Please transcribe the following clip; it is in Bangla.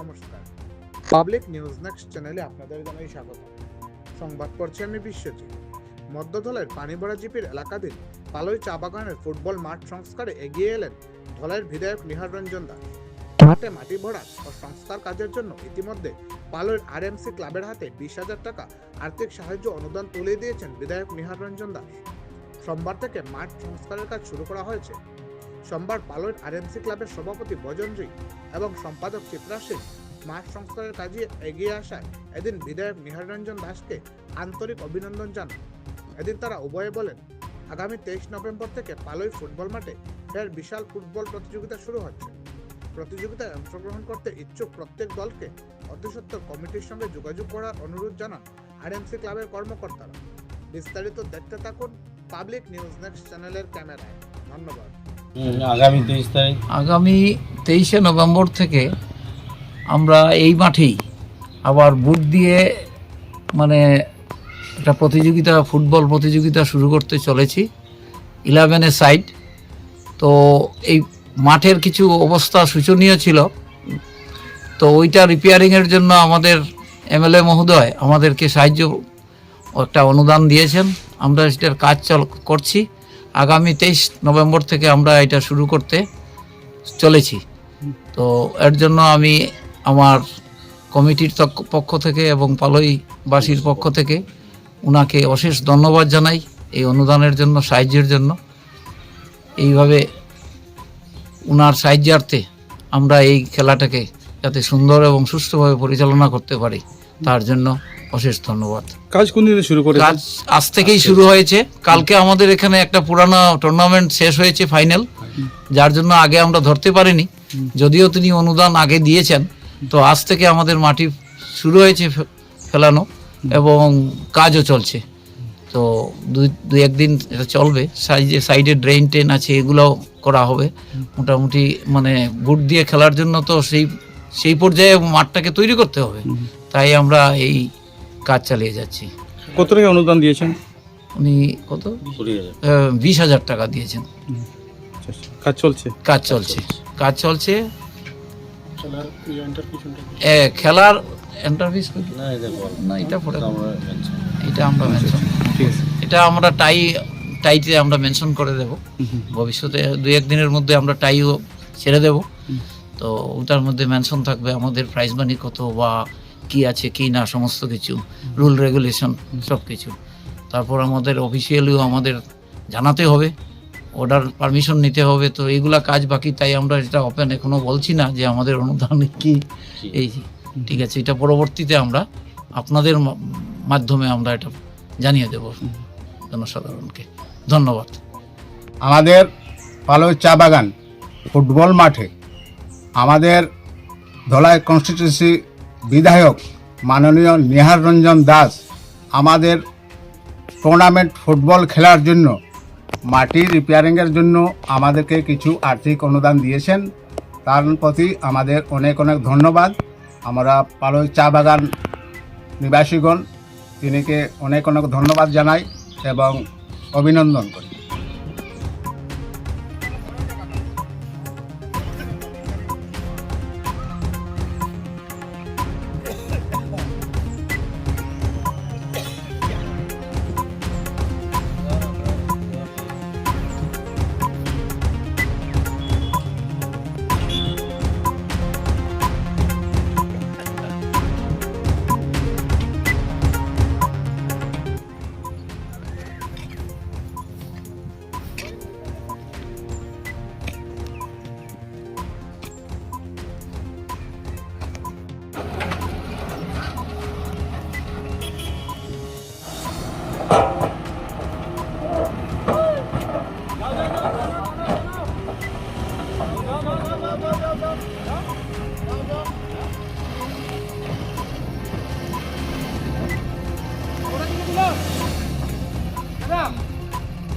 নমস্কার। পাবলিক নিউজ নেক্সট চ্যানেলে আপনাদের জানাই স্বাগত। সংবাদ পড়ছি আমি বিশ্বজিৎ। মধ্যধলের পানিভরা জিপির এলাকাধীন পালই চা বাগানের ফুটবল মাঠ সংস্কারে এগিয়ে এলেন ধলের বিধায়ক নিহার রঞ্জন দাস। মাঠে মাটি ভরা ও সংস্কার কাজের জন্য ইতিমধ্যে পালয়ের আরএমসি ক্লাবের হাতে বিশ হাজার টাকা আর্থিক সাহায্য অনুদান তুলে দিয়েছেন বিধায়ক নিহার রঞ্জন দাস। সোমবার থেকে মাঠ সংস্কারের কাজ শুরু করা হয়েছে। সোমবার পালয়ের আরএমসি ক্লাবের সভাপতি বজনজি এবং সম্পাদক চিত্রা সিং মাঠ সংস্কারের কাজে এগিয়ে আসায় এদিন বিধায়ক নিহার রঞ্জন দাসকে আন্তরিক অভিনন্দন জানান। এদিন তারা উভয়ে বলেন, আগামী তেইশ নভেম্বর থেকে পালই ফুটবল মাঠে ফের বিশাল ফুটবল প্রতিযোগিতা শুরু হচ্ছে। প্রতিযোগিতায় অংশগ্রহণ করতে ইচ্ছুক প্রত্যেক দলকে অতিসত্বর কমিটির সঙ্গে যোগাযোগ করার অনুরোধ জানান আরএমসি ক্লাবের কর্মকর্তারা। বিস্তারিত দেখতে থাকুন পাবলিক নিউজ নেক্সট চ্যানেলের ক্যামেরায়। ধন্যবাদ। আগামী তেইশ তারিখ? আগামী তেইশে নভেম্বর থেকে আমরা এই মাঠেই আবার বুট দিয়ে মানে একটা প্রতিযোগিতা, ফুটবল প্রতিযোগিতা শুরু করতে চলেছি, ইলেভেনের সাইড। তো এই মাঠের কিছু অবস্থা শোচনীয় ছিল। তো ওইটা রিপেয়ারিংয়ের জন্য আমাদের এমএলএ মহোদয় আমাদেরকে সাহায্য একটা অনুদান দিয়েছেন। আমরা সেটার কাজ চল করছি। আগামী তেইশ নভেম্বর থেকে আমরা এটা শুরু করতে চলেছি। তো এর জন্য আমি আমার কমিটির পক্ষ থেকে এবং পালইবাসীর পক্ষ থেকে উনাকে অশেষ ধন্যবাদ জানাই এই অনুদানের জন্য, সাহায্যের জন্য। এইভাবে উনার সাহায্যার্থে আমরা এই খেলাটাকে যাতে সুন্দর এবং সুস্থভাবে পরিচালনা করতে পারি, তার জন্য অশেষ ধন্যবাদ। কাজ কোন দিনে শুরু করে কাজ আজ থেকেই শুরু হয়েছে। কালকে আমাদের এখানে একটা পুরানো টুর্নামেন্ট শেষ হয়েছে ফাইনাল যার জন্য আগে আমরা ধরতে পারিনি। যদিও তিনি অনুদান আগে দিয়েছেন তো আজ থেকে আমাদের মাটি শুরু হয়েছে ফেলানো এবং কাজও চলছে। তো দুই দুই একদিন এটা চলবে। সাইডে সাইডে ড্রেন টেন আছে এগুলোও করা হবে। মোটামুটি মানে বুট দিয়ে খেলার জন্য তো সেই সেই পর্যায়ে মাঠটাকে তৈরি করতে হবে। তাই আমরা এই কাজ চালিয়ে যাচ্ছি। কত টাকা অনুদান দিয়েছেন? উনি কত? বিশ হাজার টাকা দিয়েছেন। আচ্ছা, আচ্ছা। কাজ চলছে। কাজ চলছে। কাজ চলছে। এ, খেলার না এটা বল। না এটা পরে। আমরা এটা আমরা মেনশন ঠিক আছে। এটা আমরা টাই টাইতে আমরা মেনশন করে দেব। ভবিষ্যতে দুই একদিনের মধ্যে আমরা টাইও ছেড়ে দেব। তো ওটার মধ্যে মেনশন থাকবে আমাদের প্রাইজ মানি কত বা কি আছে কি না সমস্ত কিছু রুল রেগুলেশন সব কিছু। তারপর আমাদের অফিসিয়ালিও আমাদের জানাতে হবে অর্ডার পারমিশন নিতে হবে তো এইগুলা কাজ বাকি তাই আমরা এটা ওপেন এখনও বলছি না যে আমাদের অনুদান কি। এই ঠিক আছে এটা পরবর্তীতে আমরা আপনাদের মাধ্যমে আমরা এটা জানিয়ে দেব। জনসাধারণকে। ধন্যবাদ। আমাদের পালই চা বাগান ফুটবল মাঠে আমাদের ধলাই কনস্টিটিউন্সি বিধায়ক মাননীয় নিহার রঞ্জন দাস আমাদের টুর্নামেন্ট ফুটবল খেলার জন্য, মাটি রিপেয়ারিংয়ের জন্য আমাদেরকে কিছু আর্থিক অনুদান দিয়েছেন। তার প্রতি আমাদের অনেক অনেক ধন্যবাদ। আমরা পালই চা বাগান নিবাসীগণ, তিনিকে অনেক অনেক ধন্যবাদ জানাই এবং অভিনন্দন করি।